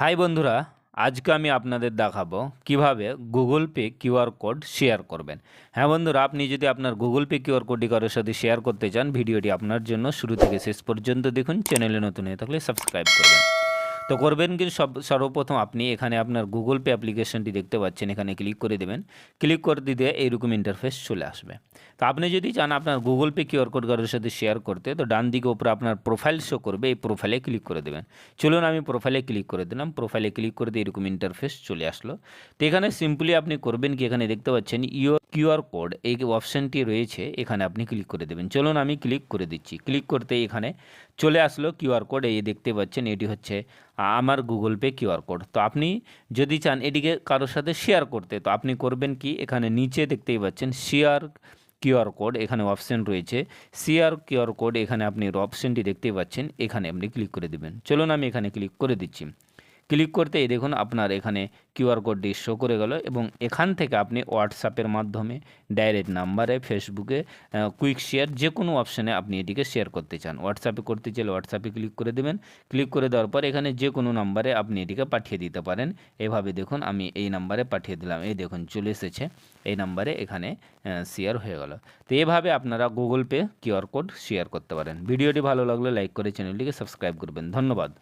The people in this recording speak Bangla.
হাই বন্ধুরা, আজকে আমি আপনাদের দেখাবো কীভাবে Google Pay QR code share করবেন। হ্যাঁ বন্ধুরা, আপনি যদি আপনার গুগল পে কিউআর কোডটি কারোর সাথে শেয়ার করতে চান, ভিডিওটি আপনার জন্য শুরু থেকে শেষ পর্যন্ত দেখুন, চ্যানেলে নতুন হয়ে থাকলে সাবস্ক্রাইব করবেন। তো করবেন কি? সব, সর্বপ্রথম আপনি এখানে আপনার গুগল পে অ্যাপ্লিকেশনটি দেখতে পাচ্ছেন। এখানে ক্লিক করে দেবেন। ক্লিক করে দিতে এইরকম ইন্টারফেস চলে আসবে। তো আপনি যদি চান আপনার গুগল পে কিউআর কোড কারোর সাথে শেয়ার করতে, তো ডান দিকে উপরে আপনার প্রোফাইল শো করবে। এই প্রোফাইলে ক্লিক করে দেবেন। চলুন আমি প্রোফাইলে ক্লিক করে দিলাম। প্রোফাইলে ক্লিক করে দিয়ে এরকম ইন্টারফেস চলে আসলো। তো এখানে সিম্পলি আপনি করবেন কি? এখানে দেখতে পাচ্ছেন ইউর কিউআর কোড এই অপশানটি রয়েছে। এখানে আপনি ক্লিক করে দেবেন। চলুন আমি ক্লিক করে দিচ্ছি। ক্লিক করতে এখানে চলে আসলো কিউআর কোড এই দেখতে পাচ্ছেন, এটি হচ্ছে আমার গুগল পে কিউআর কোড তো আপনি যদি চান এটিকে কারোর সাথে শেয়ার করতে, তো আপনি করবেন কি? এখানে নিচে দেখতেই পাচ্ছেন শেয়ার কিউআর কোড এখানে অপশন রয়েছে। শেয়ার কিউআর কোড এখানে আপনি অপশনটি দেখতেই পাচ্ছেন। এখানে আপনি ক্লিক করে দেবেন। চলুন আমি এখানে ক্লিক করে দিচ্ছি। ক্লিক করতে এই দেখুন আপনার এখানে কিউআর কোডটি শো করে গেল এবং এখান থেকে আপনি হোয়াটসঅ্যাপের মাধ্যমে ডাইরেক্ট নাম্বারে ফেসবুকে কুইক শেয়ার যে কোনো অপশানে আপনি এটিকে শেয়ার করতে চান। হোয়াটসঅ্যাপে করতে চাইলে হোয়াটসঅ্যাপে ক্লিক করে দেবেন। ক্লিক করে দেওয়ার পর এখানে যে কোনো নাম্বারে আপনি এটিকে পাঠিয়ে দিতে পারেন। এভাবে দেখুন আমি এই নাম্বারে পাঠিয়ে দিলাম। এই দেখুন চলে এসেছে। এই নাম্বারে এখানে শেয়ার হয়ে গেল। তো এভাবে আপনারা Google Pay QR code share করতে পারেন। ভিডিওটি ভালো লাগলে লাইক করে চ্যানেলটিকে সাবস্ক্রাইব করবেন। ধন্যবাদ।